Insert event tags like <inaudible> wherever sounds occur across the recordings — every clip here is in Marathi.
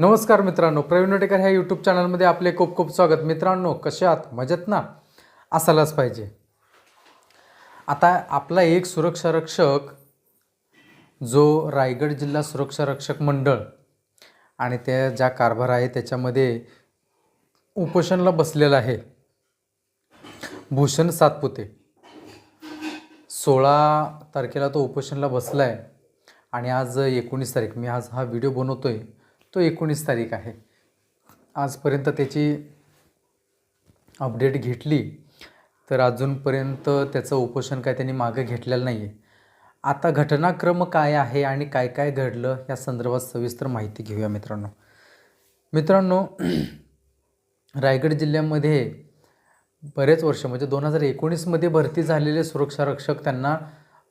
नमस्कार मित्रांनो प्रवीण वटेकर ह्या यूट्यूब चॅनलमध्ये आपले खूप खूप स्वागत. मित्रांनो कसे आहात? मजेत ना? असायलाच पाहिजे. आता आपला एक सुरक्षा रक्षक जो रायगड जिल्हा सुरक्षा रक्षक मंडळ आणि त्या ज्या कारभार आहे त्याच्यामध्ये उपोषणला बसलेला आहे. भूषण सातपुते. सोळा तारखेला तो उपोषणला बसला आहे आणि आज एकोणीस तारीख. मी आज हा व्हिडिओ बनवतो आहे तो एकोणीस तारीख आहे. आजपर्यंत त्याची अपडेट घेतली तर अजूनपर्यंत त्याचं उपोषण काय त्यांनी मागं घेतलेलं नाही आहे आता घटनाक्रम काय आहे आणि काय काय घडलं या संदर्भात सविस्तर माहिती घेऊया मित्रांनो. मित्रांनो <clears throat> रायगड जिल्ह्यामध्ये बरेच वर्ष म्हणजे दोन हजार एकोणीसमध्ये भरती झालेले सुरक्षा रक्षक त्यांना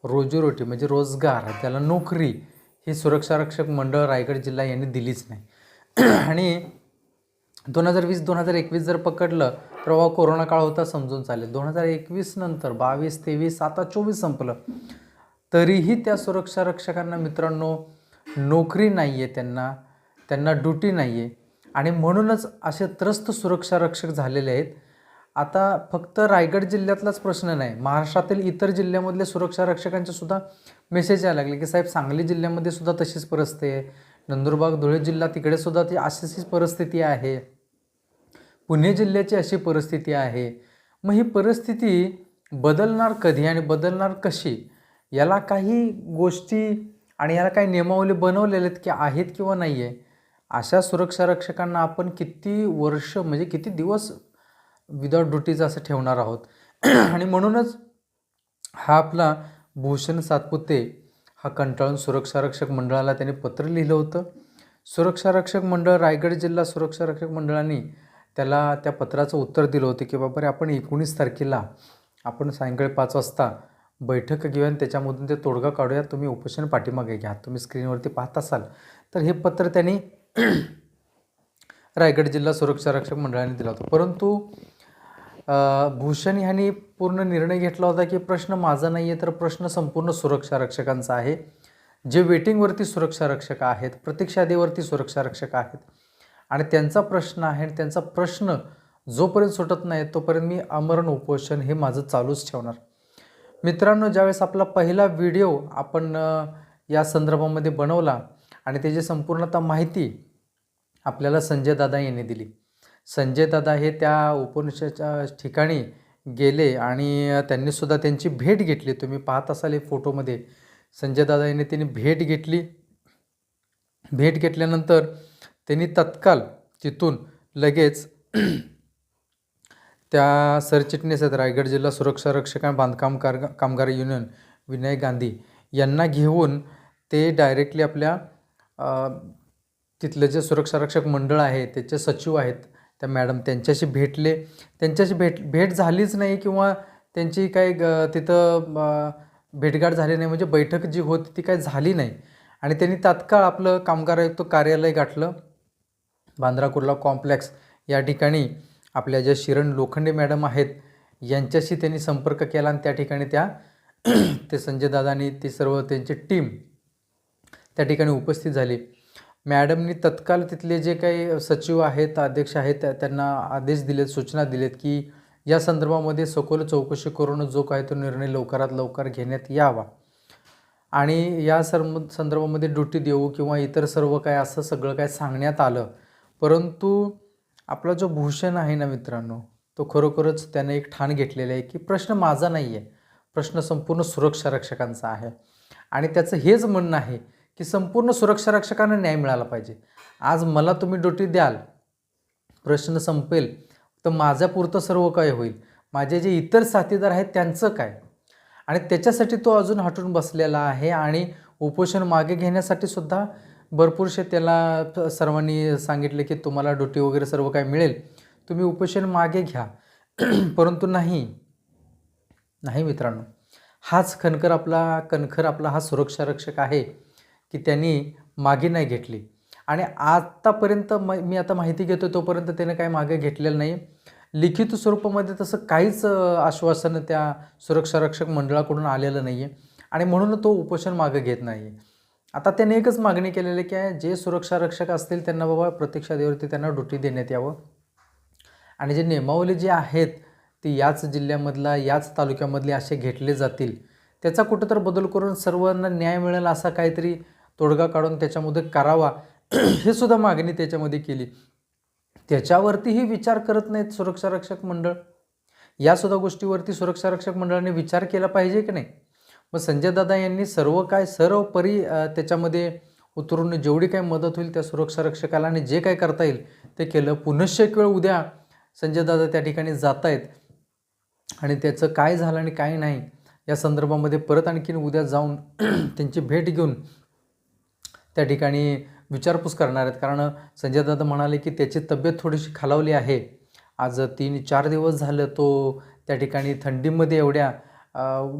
रोजीरोटी म्हणजे रोजगार त्याला नोकरी ही सुरक्षारक्षक मंडळ रायगड जिल्हा यांनी दिलीच नाही. आणि दोन हजार वीस दोन हजार एकवीस जर पकडलं तर बाबा कोरोना काळ होता समजून चालेल. दोन हजार एकवीस नंतर बावीस तेवीस आता चोवीस संपलं. तरीही त्या सुरक्षा रक्षकांना मित्रांनो नोकरी नाही आहे त्यांना त्यांना ड्युटी नाही आहे आणि म्हणूनच असे त्रस्त सुरक्षा रक्षक झालेले आहेत. आता फक्त रायगड जिल्ह्यातलाच प्रश्न नाही महाराष्ट्रातील इतर जिल्ह्यामधले सुरक्षा रक्षकांचे सुद्धा मेसेज यायला लागले की साहेब सांगली जिल्ह्यामध्ये सुद्धा तशीच परिस्थिती आहे. नंदुरबार धुळे जिल्हा तिकडे सुद्धा ती अशीच परिस्थिती आहे. पुणे जिल्ह्याची अशी परिस्थिती आहे. मग ही परिस्थिती बदलणार कधी आणि बदलणार कशी? याला काही गोष्टी आणि याला काही नियमावली बनवलेले आहेत की आहेत किंवा नाही आहे अशा सुरक्षा रक्षकांना आपण किती वर्ष म्हणजे किती दिवस विदाउट ड्युटीज असं ठेवणार आहोत. <clears throat> आणि म्हणूनच हा आपला भूषण सातपुते हा कंटाळून सुरक्षारक्षक मंडळाला त्याने पत्र लिहिलं होतं. सुरक्षा रक्षक मंडळ रायगड जिल्हा सुरक्षा रक्षक मंडळाने त्याला त्या पत्राचं उत्तर दिलं होतं की बाबा रे आपण एकोणीस तारखेला आपण सायंकाळी पाच वाजता बैठक घेऊया आणि त्याच्यामधून ते तोडगा काढूया. तुम्ही उपोषण पाठीमागे घ्या. तुम्ही स्क्रीनवरती पाहत असाल. तर हे पत्र त्यांनी <clears throat> रायगड जिल्हा सुरक्षारक्षक मंडळाने दिलं होतं. परंतु भूषण ह्यांनी पूर्ण निर्णय घेतला होता की प्रश्न माझा नाही आहे तर प्रश्न संपूर्ण सुरक्षा रक्षकांचा आहे. जे वेटिंगवरती सुरक्षा रक्षक आहेत प्रतीक्षादेवरती सुरक्षा रक्षक आहेत. आणि त्यांचा प्रश्न आहे आणि त्यांचा प्रश्न जोपर्यंत सुटत नाही तोपर्यंत मी अमरण उपोषण हे माझं चालूच ठेवणार. मित्रांनो ज्यावेळेस आपला पहिला व्हिडिओ आपण या संदर्भामध्ये बनवला आणि त्याची संपूर्णतः माहिती आपल्याला संजय दादा यांनी दिली संजय दादा हे त्या उपनिषदच्या ठिकाणी गेले आणि त्यांनीसुद्धा त्यांची भेट घेतली. तुम्ही पाहत असाल हे फोटोमध्ये. संजय दादा यांनी त्यांनी भेट घेतली. भेट घेतल्यानंतर त्यांनी तत्काल तिथून लगेच त्या सरचिटणीस आहेत रायगड जिल्हा सुरक्षा रक्षक आणि बांधकाम कार कामगार युनियन विनय गांधी यांना घेऊन ते डायरेक्टली आपल्या तिथले जे सुरक्षा रक्षक मंडळ आहे त्याचे सचिव आहेत त्या मॅडम त्यांच्याशी भेटले. त्यांच्याशी भेट भेट झालीच नाही किंवा त्यांची काही ग तिथं भेटगाठ झाली नाही. म्हणजे बैठक जी होती ती काही झाली नाही. आणि त्यांनी तात्काळ आपलं कामगार आयुक्त कार्यालय गाठलं. बांद्रा कुर्ला कॉम्प्लेक्स या ठिकाणी आपल्या ज्या शिरण लोखंडे मॅडम आहेत यांच्याशी त्यांनी संपर्क केला आणि त्या ठिकाणी त्या ते संजय दादानी ती सर्व त्यांची टीम त्या ठिकाणी उपस्थित झाली. मॅडमनी तत्काळ तिथले जे काही सचिव आहेत अध्यक्ष आहेत त्यांना आदेश दिलेत सूचना दिलेत की या संदर्भामध्ये सखोल चौकशी करून जो काय तो निर्णय लवकरात लवकर घेण्यात यावा. आणि या सर्व संदर्भामध्ये ड्युटी देऊ किंवा इतर सर्व काय असं सगळं काय सांगण्यात आलं. परंतु आपला जो भूषण आहे ना मित्रांनो तो खरोखरच त्याने एक ठाण घेतलेलं आहे की प्रश्न माझा नाही आहे प्रश्न संपूर्ण सुरक्षा रक्षकांचा आहे. आणि त्याचं हेच म्हणणं आहे की संपूर्ण सुरक्षा रक्षकांना न्याय मिळाला पाहिजे. आज मला तुम्ही ड्युटी द्याल प्रश्न संपेल तर माझ्यापुरतं सर्व काय होईल? माझे जे इतर साथीदार आहेत त्यांचं काय? आणि त्याच्यासाठी तो अजून हटून बसलेला आहे आणि उपोषण मागे घेण्यासाठी सुद्धा भरपूरसे त्याला सर्वांनी सांगितले की तुम्हाला ड्युटी वगैरे सर्व काय मिळेल तुम्ही उपोषण मागे घ्या. <clears throat> परंतु नाही नाही मित्रांनो. हाच खनखर आपला कणखर आपला हा सुरक्षा रक्षक आहे. की त्यांनी मागे नाही घेतली. आणि आत्तापर्यंत म मी आता माहिती घेतो तोपर्यंत त्याने काही मागे घेतलेलं नाही. लिखित स्वरूपामध्ये तसं काहीच आश्वासनं त्या सुरक्षा रक्षक मंडळाकडून आलेलं नाही आहे आणि म्हणून तो उपोषण मागे घेत नाही आहे आता त्याने एकच मागणी केलेली आहे की जे सुरक्षा रक्षक असतील त्यांना बाबा प्रत्यक्ष त्यांना ड्युटी देण्यात यावं. आणि जे नियमावली जे आहेत ती याच जिल्ह्यामधला याच तालुक्यामधले असे घेतले जातील. त्याचा कुठं तर बदल करून सर्वांना न्याय मिळेल असा काहीतरी तोडगा काढून त्याच्यामध्ये करावा <clears throat> हे सुद्धा मागणी त्याच्यामध्ये केली. त्याच्यावरतीही विचार करत नाहीत सुरक्षा रक्षक मंडळ यासुद्धा गोष्टीवरती सुरक्षा रक्षक मंडळाने विचार केला पाहिजे की नाही? मग संजय दादा यांनी सर्व काय सर्व परी त्याच्यामध्ये उतरून जेवढी काय मदत होईल त्या सुरक्षा रक्षकाला आणि जे काय करता येईल ते केलं. पुनश्च एक वेळ उद्या संजय दादा त्या ठिकाणी जात आहेत आणि त्याचं काय झालं आणि काय नाही या संदर्भामध्ये परत आणखीन उद्या जाऊन <clears throat> त्यांची भेट घेऊन त्या ठिकाणी विचारपूस करणार आहेत. कारण संजय दादा म्हणाले की त्याची तब्येत थोडीशी खालावली आहे. आज तीन चार दिवस झालं तो त्या ठिकाणी थंडीमध्ये एवढ्या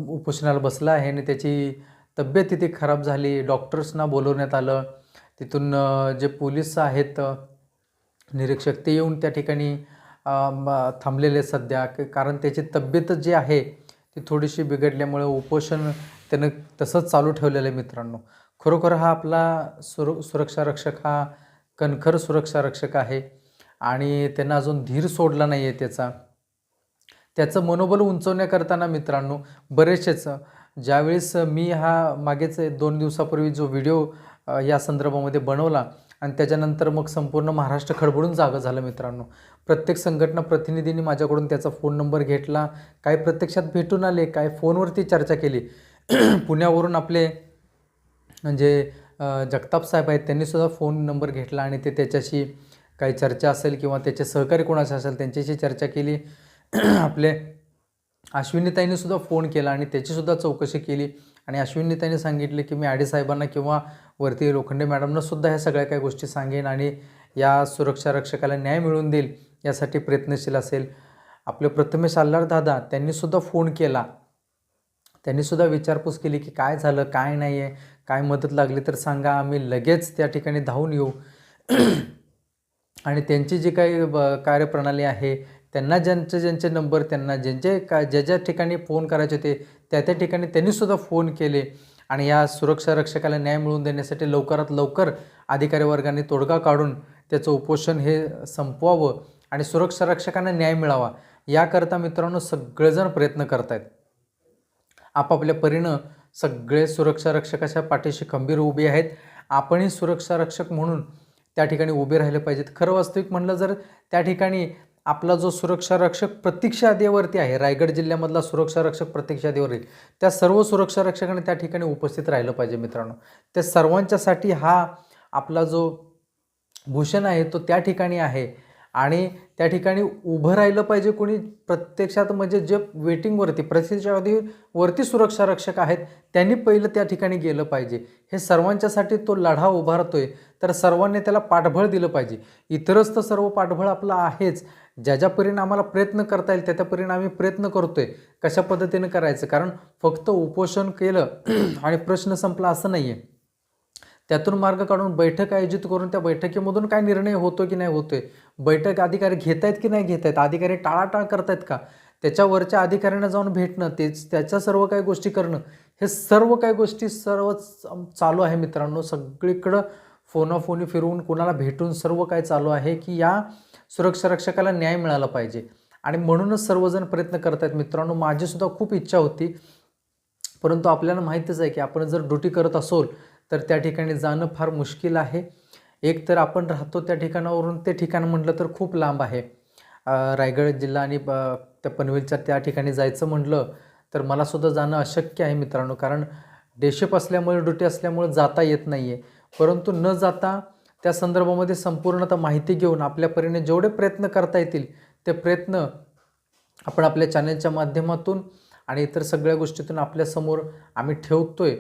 उपोषणाला बसला आहे आणि त्याची तब्येत तिथे खराब झाली. डॉक्टर्सना बोलवण्यात आलं. तिथून जे पोलीस आहेत निरीक्षक ते येऊन त्या ठिकाणी म- थांबलेले आहेत सध्या. कारण त्याची तब्येत जी आहे ती थोडीशी बिघडल्यामुळे उपोषण त्यानं तसंच चालू ठेवलेलं आहे मित्रांनो. खरोखर हा आपला सुर सुरक्षा रक्षक हा कणखर सुरक्षा रक्षक आहे आणि त्यांना अजून धीर सोडला नाही आहे त्याचा. त्याचं मनोबल उंचवण्याकरताना मित्रांनो बरेचसेच ज्यावेळेस मी हा मागेच दोन दिवसापूर्वी जो व्हिडिओ या संदर्भामध्ये बनवला आणि त्याच्यानंतर मग संपूर्ण महाराष्ट्र खडबडून जागं झालं मित्रांनो. प्रत्येक संघटना प्रतिनिधींनी माझ्याकडून त्याचा फोन नंबर घेतला काय प्रत्यक्षात भेटून आले काय फोनवरती चर्चा केली. <clears throat> पुण्यावरून आपले म्हणजे जगताप साहेब आहेत त्यांनीसुद्धा फोन नंबर घेतला आणि ते त्याच्याशी काही चर्चा असेल किंवा त्याचे सहकारी कोणाचे असेल त्यांच्याशी चर्चा केली. <clears throat> आपले अश्विनीताईंनी सुद्धा फोन केला आणि त्याचीसुद्धा चौकशी केली. आणि अश्विनीताईंनी सांगितले की मी आडेसाहेबांना किंवा वरती लोखंडे मॅडमनासुद्धा ह्या सगळ्या काही गोष्टी सांगेन आणि या सुरक्षा रक्षकाला न्याय मिळवून देईल यासाठी प्रयत्नशील असेल. आपले प्रथमेश आल्लार दादा त्यांनीसुद्धा फोन केला. त्यांनीसुद्धा विचारपूस केली की काय झालं? काय नाही आहे काय मदत लागली तर सांगा आम्ही लगेच त्या ठिकाणी धावून येऊ. आणि त्यांची जी काही ब- कार्यप्रणाली आहे त्यांना ज्यांचे ज्यांचे नंबर त्यांना ज्यांचे का ज्या ज्या ठिकाणी फोन करायचे होते त्या त्या ठिकाणी त्यांनीसुद्धा फोन केले. आणि या सुरक्षा रक्षकाला न्याय मिळवून देण्यासाठी लवकरात लवकर अधिकारी वर्गाने तोडगा काढून त्याचं उपोषण हे संपवावं आणि सुरक्षा रक्षकांना न्याय मिळावा. याकरता मित्रांनो सगळेजण प्रयत्न करत आहेत आपापल्या परीनं सगळे सुरक्षा रक्षकाच्या पाठीशी खंबीर उभे आहेत. आपणही सुरक्षा रक्षक म्हणून त्या ठिकाणी उभे राहिले पाहिजेत. खरं वास्तविक म्हणलं जर त्या ठिकाणी आपला जो सुरक्षा रक्षक प्रतीक्षादेवरती आहे रायगड जिल्ह्यामधला सुरक्षा रक्षक प्रतीक्षा यादीवर त्या सर्व सुरक्षा रक्षकांनी त्या ठिकाणी उपस्थित राहिलं पाहिजे मित्रांनो. त्या सर्वांच्यासाठी हा आपला जो भूषण आहे तो त्या ठिकाणी आहे. आणि त्या ठिकाणी उभं राहिलं पाहिजे कोणी प्रत्यक्षात म्हणजे जे वेटिंगवरती प्रतीक्षावरती सुरक्षा रक्षक आहेत त्यांनी पहिलं त्या ठिकाणी गेलं पाहिजे. हे सर्वांच्यासाठी तो लढा उभारतोय तर सर्वांनी त्याला पाठबळ दिलं पाहिजे. इतरच तर सर्व पाठबळ आपलं आहेच. ज्या ज्या परीने आम्हाला प्रयत्न करता येईल त्या त्या परीने आम्ही प्रयत्न करतोय. कशा पद्धतीने करायचं? कारण फक्त उपोषण केलं <clears throat> आणि प्रश्न संपला असं नाही आहे त्यातून मार्ग काढून बैठक आयोजित करून त्या बैठकीमधून काय निर्णय होतो की नाही होतोय? बैठक अधिकारी घेत आहेत की नाही घेत आहेत अधिकारी टाळाटाळ करतायत का? त्याच्यावरच्या अधिकाऱ्यांना जाऊन भेटणं तेच त्याच्या सर्व काही गोष्टी करणं हे सर्व काही गोष्टी सर्व चालू आहे मित्रांनो. सगळीकडं फोनाफोनी फिरवून कोणाला भेटून सर्व काय चालू आहे की या सुरक्षा रक्षकाला न्याय मिळाला पाहिजे. आणि म्हणूनच सर्वजण प्रयत्न करत आहेत मित्रांनो. माझीसुद्धा खूप इच्छा होती परंतु आपल्याला माहीतच आहे की आपण जर ड्युटी करत असोल तर त्या ठिकाणी जाणं फार मुश्किल आहे. एक तर आपण राहतो त्या ठिकाणावरून ते ठिकाण म्हटलं तर खूप लांब आहे. रायगड जिल्हा आणि त्या पनवेलच्या त्या ठिकाणी जायचं म्हटलं तर मलासुद्धा जाणं अशक्य आहे मित्रांनो. कारण डेशिप असल्यामुळे ड्युटी असल्यामुळे जाता येत नाही आहे परंतु न जाता त्या संदर्भामध्ये संपूर्णतः माहिती घेऊन आपल्या परीने जेवढे प्रयत्न करता येतील ते प्रयत्न आपण आपल्या चॅनलच्या माध्यमातून आणि इतर सगळ्या गोष्टीतून आपल्यासमोर आम्ही ठेवतो आहे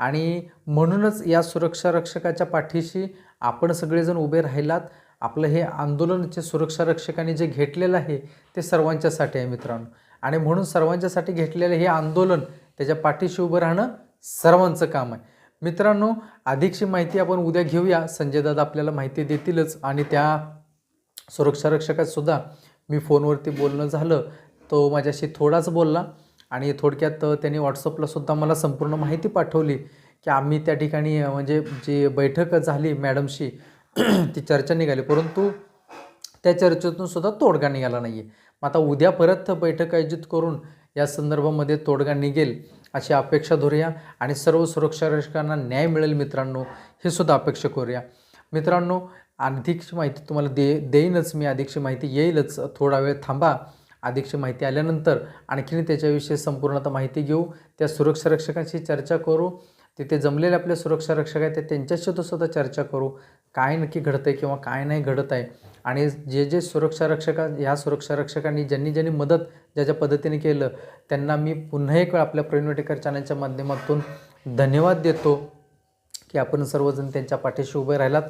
आणि म्हणूनच या सुरक्षा रक्षकाच्या पाठीशी आपण सगळेजण उभे राहिलात. आपलं हे आंदोलन जे सुरक्षा रक्षकांनी जे घेतलेलं आहे ते सर्वांच्यासाठी आहे मित्रांनो. आणि म्हणून सर्वांच्यासाठी घेतलेलं हे आंदोलन त्याच्या पाठीशी उभं राहणं सर्वांचं काम आहे. मित्रांनो अधिकची माहिती आपण उद्या घेऊया. संजय दादा आपल्याला माहिती देतीलच. आणि त्या सुरक्षा रक्षकातसुद्धा मी फोनवरती बोलणं झालं. तो माझ्याशी थोडाच बोलला. आणि थोडक्यात त्यांनी व्हॉट्सअपला सुद्धा मला संपूर्ण माहिती पाठवली की आम्ही त्या ठिकाणी म्हणजे जी बैठक झाली मॅडमशी <clears throat> ती चर्चा निघाली. परंतु त्या चर्चेतून सुद्धा तोडगा निघाला नाही आहे मग आता उद्या परत बैठक आयोजित करून या संदर्भामध्ये तोडगा निघेल अशी अपेक्षा धरूया आणि सर्व सुरक्षा रक्षकांना न्याय मिळेल मित्रांनो हे सुद्धा अपेक्षा करूया. मित्रांनो अधिकची माहिती तुम्हाला दे देईनच मी अधिकची माहिती येईलच. थोडा वेळ थांबा. अधिकची माहिती आल्यानंतर आणखीन त्याच्याविषयी संपूर्णतः माहिती घेऊ. त्या सुरक्षा रक्षकांशी चर्चा करू. तिथे जमलेले आपले सुरक्षा रक्षक आहेत ते त्यांच्याशी तो सुद्धा चर्चा करू. काय नक्की घडतं आहे किंवा काय नाही घडत आहे. आणि जे जे सुरक्षा रक्षक ह्या सुरक्षा रक्षकांनी ज्यांनी ज्यांनी मदत ज्या ज्या पद्धतीने केलं त्यांना मी पुन्हा एक वेळ आपल्या प्रवीण वटेकर चॅनलच्या माध्यमातून धन्यवाद देतो की आपण सर्वजण त्यांच्या पाठीशी उभे राहिलात.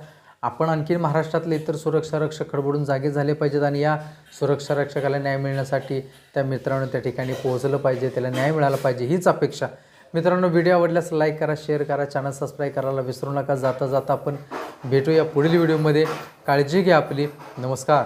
आपण आणखी महाराष्ट्रातले इतर सुरक्षा रक्षक खडबडून जागे झाले पाहिजेत आणि या सुरक्षा रक्षकाला न्याय मिळण्यासाठी त्या मित्रांनो त्या ठिकाणी पोहोचलं पाहिजे त्याला न्याय मिळाला पाहिजे हीच अपेक्षा. मित्रांनो व्हिडिओ आवडल्यास लाईक करा शेअर करा चॅनल सबस्क्राईब करायला विसरू नका. जाता जाता आपण भेटूया पुढील व्हिडिओमध्ये. काळजी घ्या आपली. नमस्कार.